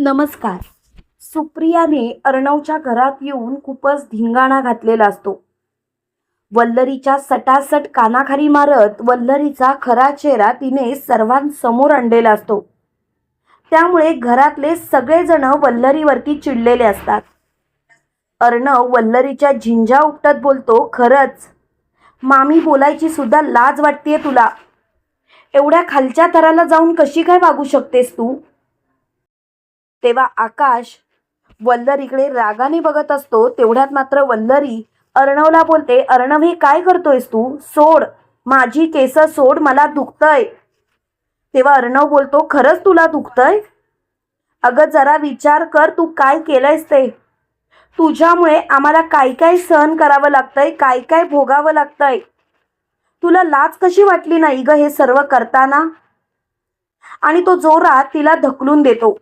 नमस्कार. सुप्रियाने अर्णवच्या घरात येऊन खूपच धिंगाणा घातलेला असतो. वल्लरीच्या सटासट कानाखाली मारत वल्लरीचा खरा चेहरा तिने सर्वांसमोर आणलेला असतो. त्यामुळे घरातले सगळेजण वल्लरीवरती चिडलेले असतात. अर्णव वल्लरीच्या झिंजा उपटत बोलतो खरंच. मामी बोलायची सुद्धा लाज वाटतेय तुला. एवढ्या खालच्या थराला जाऊन कशी काय वागू शकतेस तू? तेव्हा आकाश वल्लरीकडे रागाने बघत असतो तेवढ्यात मात्र वल्लरी अर्णवला बोलते अर्णव हे काय करतोयस तू? सोड माझी केस सोड मला दुखतंय. तेव्हा अर्णव बोलतो खरंच तुला दुखतंय? अगं जरा विचार कर तू काय केलंयस ते? तुझ्यामुळे आम्हाला काय काय सहन करावं लागतंय काय काय भोगावं लागतंय? तुला लाज कशी वाटली नाही ग हे सर्व करताना? आणि तो जोरात तिला धकलून देतो.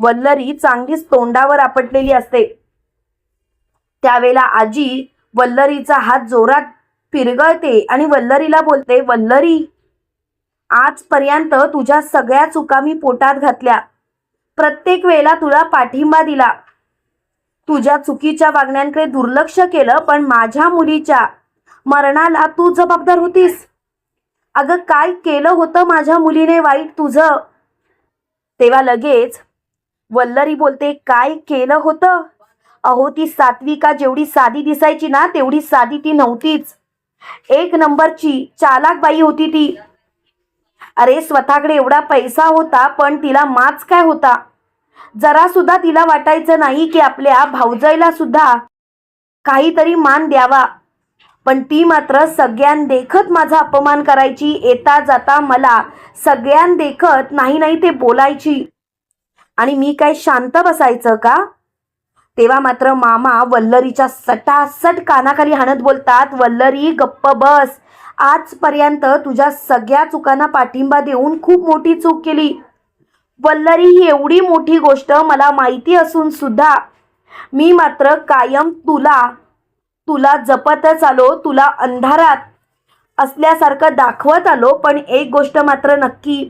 वल्लरी चांगलीच तोंडावर आपटलेली असते. त्यावेळेला आजी वल्लरीचा हात जोरात पिरगळते आणि वल्लरीला बोलते वल्लरी आजपर्यंत तुझ्या सगळ्या चुका मी पोटात घातल्या. प्रत्येक वेळेला तुला पाठिंबा दिला. तुझ्या चुकीच्या वागण्यांकडे दुर्लक्ष केलं पण माझ्या मुलीच्या मरणाला तू जबाबदार होतीस. अगं काय केलं होतं माझ्या मुलीने वाईट तुझं? तेव्हा लगेच वल्लरी बोलते काय केलं होतं? अहो ती सात्विका जेवढी साधी दिसायची ना तेवढी साधी ती नव्हतीच. एक नंबरची चालाक बाई होती ती. अरे स्वतःकडे एवढा पैसा होता पण तिला माच काय होता? जरा सुद्धा तिला वाटायचं नाही की आपल्या भाऊजाईला सुद्धा काहीतरी मान द्यावा. पण ती मात्र सगळ्यांदेखत माझा अपमान करायची येता जाता मला सगळ्यांदेखत नाही नाही ते बोलायची. आणि मी काय शांत बसायचं का? तेव्हा मात्र मामा वल्लरीच्या सटासट कानाखाली हाणत बोलतात वल्लरी गप्प बस. आजपर्यंत तुझ्या सगळ्या चुकांना पाठिंबा देऊन खूप मोठी चूक केली. वल्लरी ही एवढी मोठी गोष्ट मला माहिती असून सुद्धा मी मात्र कायम तुला तुला जपतच आलो तुला अंधारात असल्यासारखं दाखवत आलो पण एक गोष्ट मात्र नक्की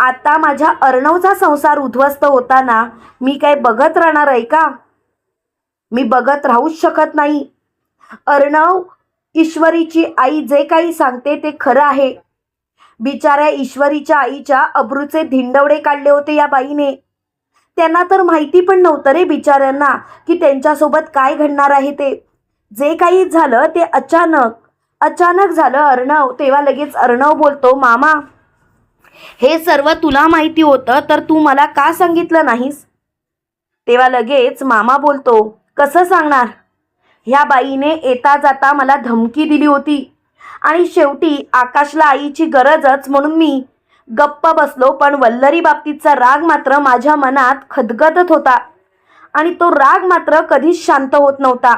आता माझ्या अर्णवचा संसार उद्ध्वस्त होताना मी काय बघत राहणार आहे का? मी बघत राहूच शकत नाही. अर्णव ईश्वरीची आई जे काही सांगते ते खरं आहे. बिचाऱ्या ईश्वरीच्या आईच्या अब्रूचे धिंडवडे काढले होते या बाईने. त्यांना तर माहिती पण नव्हतं रे बिचाऱ्यांना की त्यांच्यासोबत काय घडणार आहे ते. जे काही झालं ते अचानक अचानक झालं अर्णव. तेव्हा लगेच अर्णव बोलतो मामा हे सर्व तुला माहिती होतं तर तू मला का सांगितलं नाहीस? तेव्हा लगेच मामा बोलतो कसं सांगणार? ह्या बाईने येता जाता मला धमकी दिली होती. आणि शेवटी आकाशला आईची गरजच म्हणून मी गप्प बसलो पण वल्लरी बाबतीतचा राग मात्र माझ्या मनात खदगदत होता. आणि तो राग मात्र कधीच शांत होत नव्हता.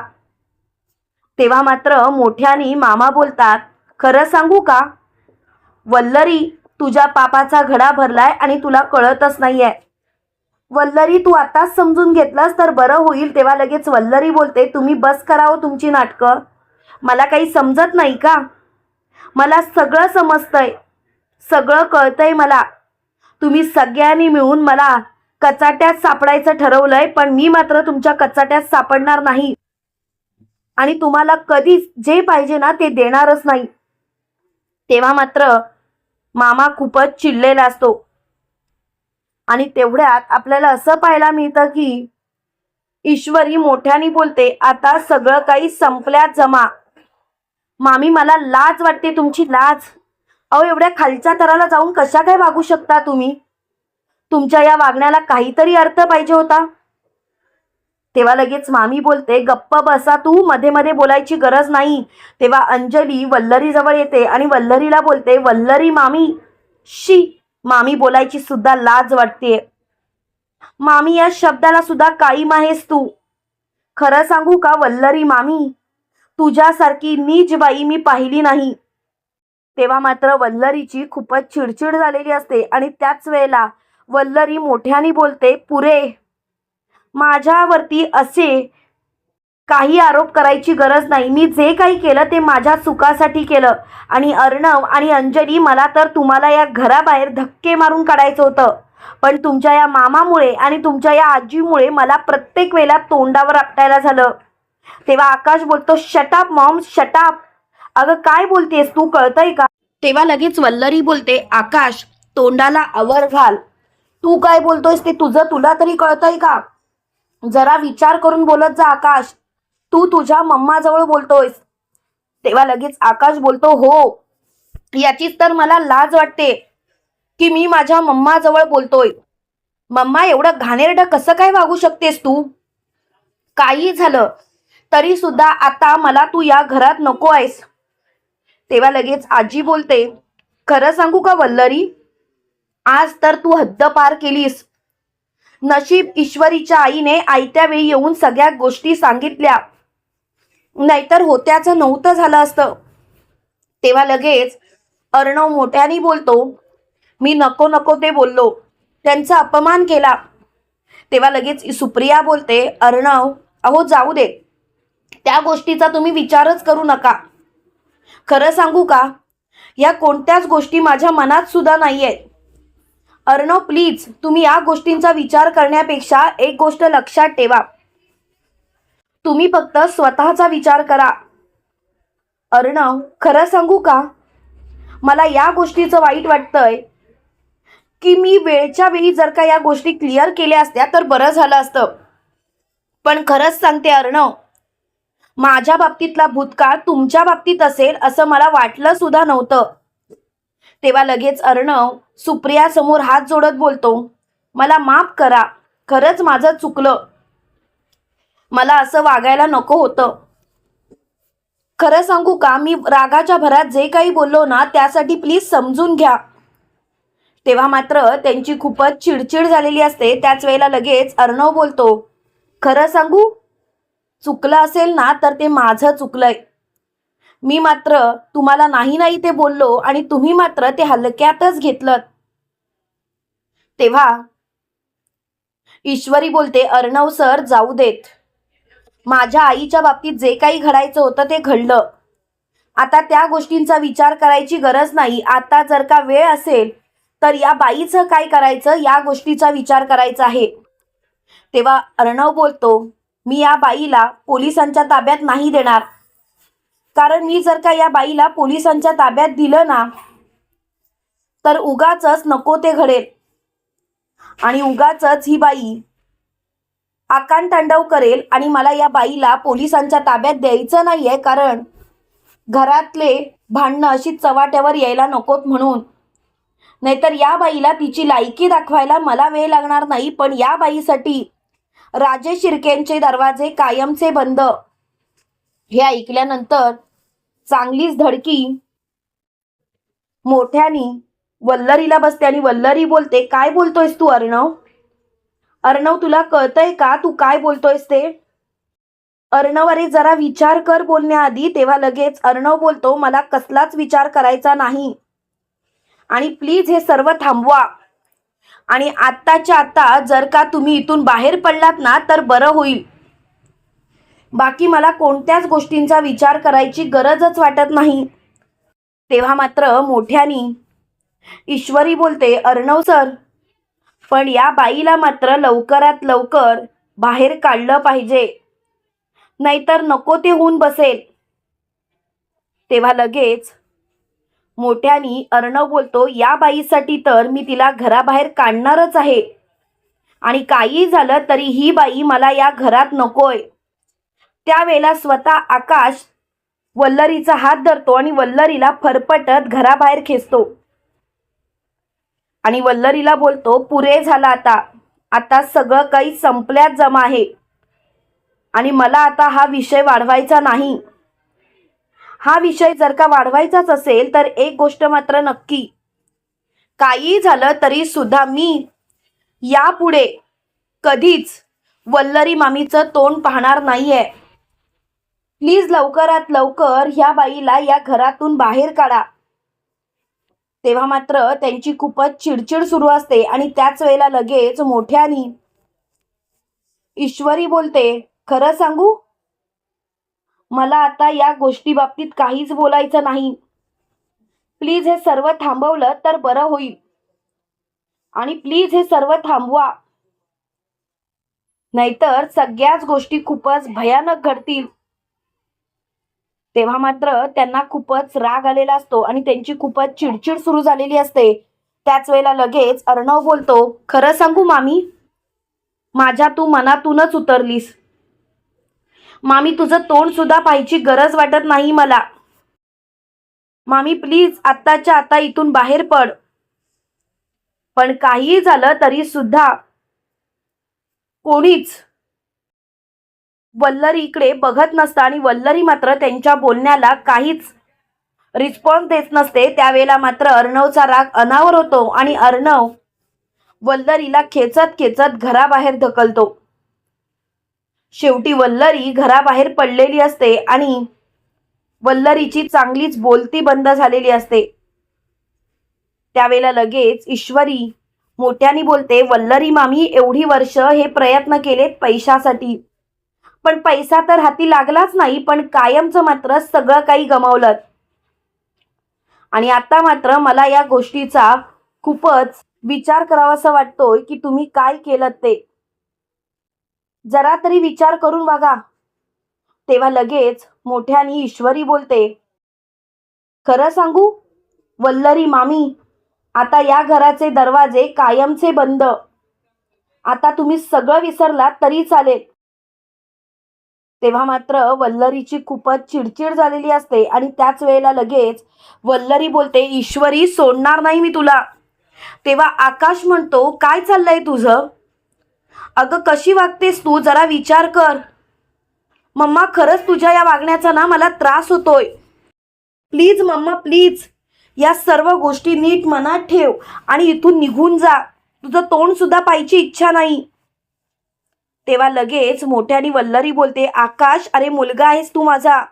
तेव्हा मात्र मोठ्यानी मामा बोलतात खरं सांगू का? वल्लरी तुझ्या पापाचा घडा भरलाय आणि तुला कळतच नाहीये. वल्लरी तू आताच समजून घेतलास तर बरं होईल तेव्हा लगेच वल्लरी बोलते तुम्ही बस करावं तुमची नाटकं. मला काही समजत नाही का? मला सगळं समजतंय. सगळं कळतंय मला. तुम्ही सगळ्यांनी मिळून मला कचाट्यात सापडायचं ठरवलंय पण मी मात्र तुमच्या कचाट्यात सापडणार नाही. आणि तुम्हाला कधीच जे पाहिजे ना ते देणारच नाही. तेव्हा मात्र मामा खूपच चिडलेला असतो. आणि तेवढ्यात आपल्याला असं पाहायला मिळतं की ईश्वरी मोठ्याने बोलते आता सगळं काही संपल्यात जमा. मामी मला लाज वाटते तुमची लाज. अहो एवढ्या खालच्या तराला जाऊन कशा काय वागू शकता तुम्ही? तुमच्या या वागण्याला काहीतरी अर्थ पाहिजे होता. तेव्हा लगेच मामी बोलते गप्प बसा तू मध्ये मध्ये बोलायची गरज नाही. तेव्हा अंजली वल्लरी जवळ येते आणि वल्लरीला बोलते वल्लरी मामी. शी मामी बोलायची सुद्धा लाज वाटते मामी या शब्दाला सुद्धा काळीम आहेस तू. खरं सांगू का वल्लरी मामी? तुझ्यासारखी नीच बाई मी पाहिली नाही. तेव्हा मात्र वल्लरीची खूपच चिडचिड झालेली असते आणि त्याच वेळेला वल्लरी मोठ्याने बोलते पुरे माझ्यावरती असे काही आरोप करायची गरज नाही. मी जे काही केलं ते माझ्या सुखासाठी केलं. आणि अर्णव आणि अंजली मला तर तुम्हाला या घराबाहेर धक्के मारून काढायचं होतं. पण तुमच्या या मामामुळे आणि तुमच्या या आजीमुळे मला प्रत्येक वेळेला तोंडावर आपटायला झालं. तेव्हा आकाश बोलतो शटाप मॉम शटाप अगं काय बोलतेस तू? कळतंय का? तेव्हा लगेच वल्लरी बोलते आकाश तोंडाला आवर घाल. तू काय बोलतोयस ते तुझं तुला तरी कळतंय का? जरा विचार करून बोलत जा आकाश. तू तुझ्या मम्माजवळ बोलतोयस. तेव्हा लगेच आकाश बोलतो हो. याचीच तर मला लाज वाटते की मी माझ्या मम्माजवळ बोलतोय. मम्मा एवढं घाणेरडं कसं काय वागू शकतेस तू? काही झालं तरी सुद्धा आता मला तू या घरात नको आहेस. तेव्हा लगेच आजी बोलते खरं सांगू का वल्लरी? आज तर तू हद्द पार केलीस. नशीब ईश्वरीच्या आईने आयत्या वेळी येऊन सगळ्या गोष्टी सांगितल्या. नाहीतर होत्याचं नव्हतं झालं असतं. तेव्हा लगेच अर्णव मोठ्याने बोलतो मी नको नको ते बोललो. त्यांचा अपमान केला. तेव्हा लगेच सुप्रिया बोलते अर्णव अहो जाऊ दे. त्या गोष्टीचा तुम्ही विचारच करू नका. खरं सांगू का? या कोणत्याच गोष्टी माझ्या मनात सुद्धा नाही आहेत अर्णव प्लीज तुम्ही या गोष्टींचा विचार करण्यापेक्षा एक गोष्ट लक्षात ठेवा. तुम्ही फक्त स्वतःचा विचार करा. अर्णव खरं सांगू का? मला या गोष्टीचं वाईट वाटतंय की मी वेळच्या वेळी जर का या गोष्टी क्लिअर केल्या असत्या तर बरं झालं असतं. पण खरंच सांगते अर्णव माझ्या बाबतीतला भूतकाळ तुमच्या बाबतीत असेल असं मला वाटलं सुद्धा नव्हतं. तेव्हा लगेच अर्णव सुप्रिया समोर हात जोडत बोलतो मला माफ करा खरंच माझं चुकलं. मला असं वागायला नको होतं. खरं सांगू का मी रागाच्या भरात जे काही बोललो ना त्यासाठी प्लीज समजून घ्या. तेव्हा मात्र त्यांची खूपच चिडचिड झालेली असते. त्याच वेळेला लगेच अर्णव बोलतो खरं सांगू? चुकलं असेल ना तर ते माझं चुकलंय. मी मात्र तुम्हाला नाही नाही ते बोललो आणि तुम्ही मात्र ते हलक्यातच घेतलं तेव्हा ईश्वरी बोलते अर्णव सर जाऊ देत. माझ्या आईच्या बाबतीत जे काही घडायचं होतं ते घडलं. आता त्या गोष्टींचा विचार करायची गरज नाही. आता जर का वेळ असेल तर या बाईचं काय करायचं? या गोष्टीचा विचार करायचा आहे. तेव्हा अर्णव बोलतो मी या बाईला पोलिसांच्या ताब्यात नाही देणार. कारण मी जर का या बाईला पोलिसांच्या ताब्यात दिलं ना तर उगाच नको ते घडेल. आणि उगाच ही बाई आकांत तांडव करेल आणि मला या बाईला पोलिसांच्या ताब्यात द्यायचं नाहीये कारण घरातले भांडणं अशी चवाट्यावर यायला नकोत म्हणून. नाहीतर या बाईला तिची लायकी दाखवायला मला वेळ लागणार नाही पण या बाईसाठी राजे शिर्केंचे दरवाजे कायमचे बंद. हे ऐकल्यानंतर चांगलीच धडकी मोठ्यानी वल्लरीला बसते आणि वल्लरी बोलते काय बोलतोयस तू अर्णव? अर्णव तुला कळतंय का तू काय बोलतोयस ते? अर्णव अरे जरा विचार कर बोलण्याआधी तेव्हा लगेच अर्णव बोलतो मला कसलाच विचार करायचा नाही. आणि प्लीज हे सर्व थांबवा. आणि आत्ताच्या आता जर का तुम्ही इथून बाहेर पडलात ना तर बरं होईल. बाकी मला कोणत्याच गोष्टींचा विचार करायची गरजच वाटत नाही. तेव्हा मात्र मोठ्यानी ईश्वरी बोलते अर्णव सर पण या बाईला मात्र लवकरात लवकर बाहेर काढलं पाहिजे. नाहीतर नको ते होऊन बसेल. तेव्हा लगेच मोठ्यानी अर्णव बोलतो या बाईसाठी तर मी तिला घराबाहेर काढणारच आहे. आणि काही झालं तरी ही बाई मला या घरात नकोय. त्यावेळेला स्वतः आकाश वल्लरीचा हात धरतो आणि वल्लरीला फरफटत घराबाहेर खेचतो. आणि वल्लरीला बोलतो पुरे झाला आता. आता सगळं काही संपल्यात जमा आहे. आणि मला आता हा विषय वाढवायचा नाही. हा विषय जर का वाढवायचाच असेल तर एक गोष्ट मात्र नक्की. काही झालं तरी सुद्धा मी यापुढे कधीच वल्लरी मामीचं तोंड पाहणार नाहीये. प्लीज लवकरात लवकर ह्या बाईला या घरातून बाहेर काढा. तेव्हा मात्र त्यांची खूपच चिडचिड सुरू असते आणि त्याच वेळेला लगेच मोठ्यानी ईश्वरी बोलते खरं सांगू? मला आता या गोष्टी बाबतीत काहीच बोलायचं नाही. प्लीज हे सर्व थांबवलं तर बरं होईल. आणि प्लीज हे सर्व थांबवा. नाहीतर सगळ्याच गोष्टी खूपच भयानक घडतील. तेव्हा मात्र त्यांना खूपच राग आलेला असतो आणि त्यांची खूपच चिडचिड सुरू झालेली असते. त्याच वेळेला लगेच अर्णव बोलतो खरं सांगू मामी? माझ्या तू मनातूनच उतरलीस. मामी तुझं तोंड सुद्धा पाहायची गरज वाटत नाही मला. मामी प्लीज आत्ताच्या आता इथून बाहेर पड. पण काहीही झालं तरी सुद्धा कोणीच वल्लरीकडे बघत नसतं आणि वल्लरी मात्र त्यांच्या बोलण्याला काहीच रिस्पॉन्स देत नसते. त्यावेळेला मात्र अर्णवचा राग अनावर होतो आणि अर्णव वल्लरीला खेचत खेचत घराबाहेर ढकलतो. शेवटी वल्लरी घराबाहेर पडलेली असते आणि वल्लरीची चांगलीच बोलती बंद झालेली असते. त्यावेळेला लगेच ईश्वरी मोठ्याने बोलते वल्लरी मामी एवढी वर्ष हे प्रयत्न केलेत पैशासाठी. पण पैसा तर हाती लागलाच नाही पण कायमचं मात्र सगळं काही गमावलं. आणि आता मात्र मला या गोष्टीचा खूपच विचार करावासा वाटतोय की तुम्ही काय केलं ते. जरा तरी विचार करून बघा. तेव्हा लगेच मोठ्यानी ईश्वरी बोलते खरं सांगू? वल्लरी मामी आता या घराचे दरवाजे कायमचे बंद. आता तुम्ही सगळं विसरलात तरी चालेल. तेव्हा मात्र वल्लरीची खूपच चिडचिड झालेली असते आणि त्याच वेळेला लगेच वल्लरी बोलते ईश्वरी सोडणार नाही मी तुला. तेव्हा आकाश म्हणतो काय चाललंय तुझं? अगं कशी वागतेस तू? जरा विचार कर. मम्मा खरंच तुझ्या या वागण्याचा ना मला त्रास होतोय. Please mama please. या सर्व गोष्टी नीट मनात ठेव आणि इथून निघून जा. तुझं तोंड सुद्धा पाहायची इच्छा नाही. तेव्हा लगेच मोठ्याने वल्लरी बोलते आकाश अरे मुलगा आहेस तू माझा.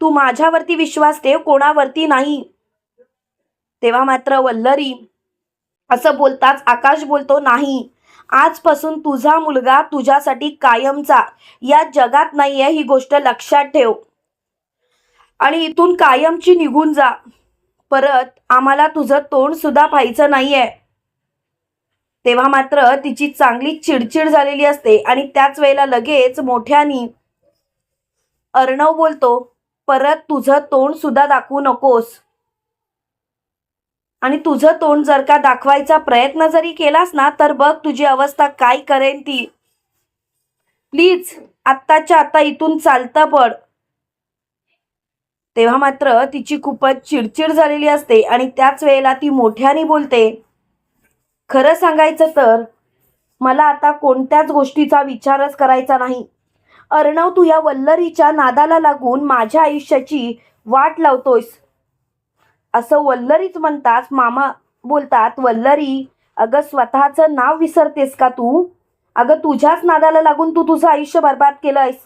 तू माझ्यावरती विश्वास ठेव कोणावरती नाही. तेव्हा मात्र वल्लरी असं बोलताच आकाश बोलतो नाही आजपासून तुझा मुलगा तुझ्यासाठी कायमचा. या जगात नाही आहे ही गोष्ट लक्षात ठेव. आणि इथून कायमची निघून जा. परत आम्हाला तुझं तोंड सुद्धा पाहायचं नाहीये. तेव्हा मात्र तिची चांगली चिडचिड झालेली असते आणि त्याच वेळेला लगेच मोठ्यानी अर्णव बोलतो परत तुझं तोंड सुद्धा दाखवू नकोस. आणि तुझं तोंड जर का दाखवायचा प्रयत्न जरी केलास ना तर बघ तुझी अवस्था काय करेन ती. प्लीज आत्ताच्या आता इथून चालता पड. तेव्हा मात्र तिची खूपच चिडचिड झालेली असते आणि त्याच वेळेला ती मोठ्याने बोलते खरं सांगायचं तर मला आता कोणत्याच गोष्टीचा विचारच करायचा नाही. अर्णव तू या वल्लरीच्या नादाला लागून माझ्या आयुष्याची वाट लावतोयस. असं वल्लरीच म्हणताच मामा बोलतात वल्लरी अगं स्वतःचं नाव विसरतेस का तू? अगं तुझ्याच नादाला लागून तू तुझं आयुष्य बर्बाद केलंयस.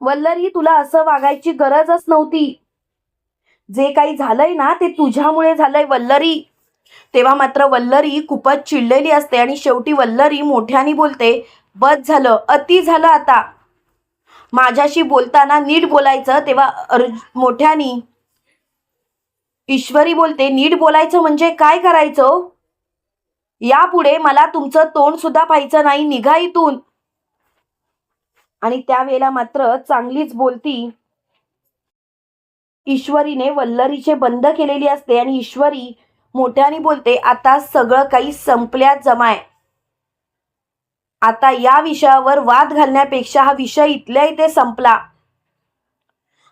वल्लरी तुला असं वागायची गरजच नव्हती. जे काही झालंय ना ते तुझ्यामुळे झालंय वल्लरी. तेव्हा मात्र वल्लरी खूपच चिडलेली असते आणि शेवटी वल्लरी मोठ्याने बोलते बस झालं अति झालं आता. माझ्याशी बोलताना नीट बोलायचं तेव्हा अर्ज मोठ्यानी ईश्वरी बोलते नीट बोलायचं म्हणजे काय करायचं हो? यापुढे मला तुमचं तोंड सुद्धा पाहायचं नाही निघा इथून. आणि त्यावेळेला मात्र चांगलीच बोलती. ईश्वरीने वल्लरीचे बंद केलेली असते आणि ईश्वरी मोठ्याने बोलते आता सगळं काही संपल्यात जमाय. आता या विषयावर वाद घालण्यापेक्षा हा विषय इथल्या इथे संपला.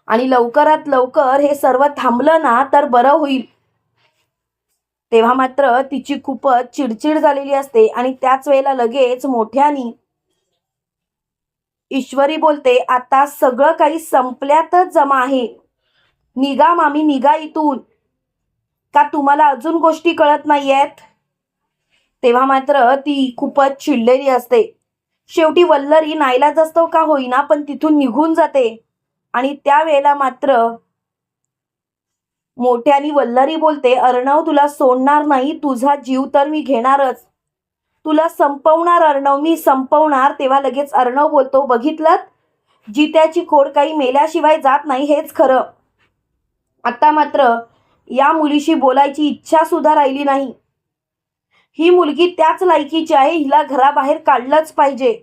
आणि लवकरात लवकर हे सर्व थांबलं ना तर बरं होईल. तेव्हा मात्र तिची खूपच चिडचिड झालेली असते आणि त्याच वेळेला लगेच मोठ्यानी ईश्वरी बोलते आता सगळं काही संपल्यातच जमा आहे. निघा मामी निघा इथून. का तुम्हाला अजून गोष्टी कळत नाहीयेत? तेव्हा मात्र ती खूपच चिडलेली असते. शेवटी वल्लरी नाईलाज असतो का होईना पण तिथून निघून जाते. आणि त्यावेळेला मात्र मोठ्यानी वल्लरी बोलते अर्णव तुला सोडणार नाही तुझा जीव तर मी घेणारच. तुला संपवणार अर्णव मी संपवणार. तेव्हा लगेच अर्णव बोलतो बघितलं जित्याची खोड काही मेल्याशिवाय जात नाही हेच खरं. आता मात्र या मुलीशी बोलायची इच्छा सुद्धा राहिली नाही. ही मुलगी त्याच लायकीची आहे हिला घराबाहेर काढलंच पाहिजे.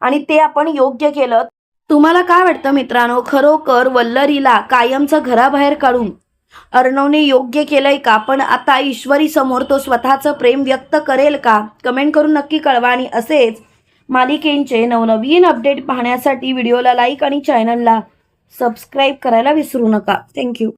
आणि ते आपण योग्य केलं. तुम्हाला काय वाटतं मित्रांनो? खरोखर वल्लरीला कायमचं घराबाहेर काढून अर्णवने योग्य केलंय का? पण आता ईश्वरी समोर तो स्वतःचं प्रेम व्यक्त करेल का? कमेंट करून नक्की कळवा. आणि असेच मालिकेंचे नवनवीन अपडेट पाहण्यासाठी व्हिडिओला लाईक आणि चॅनलला सबस्क्राईब करायला विसरू नका. थँक्यू.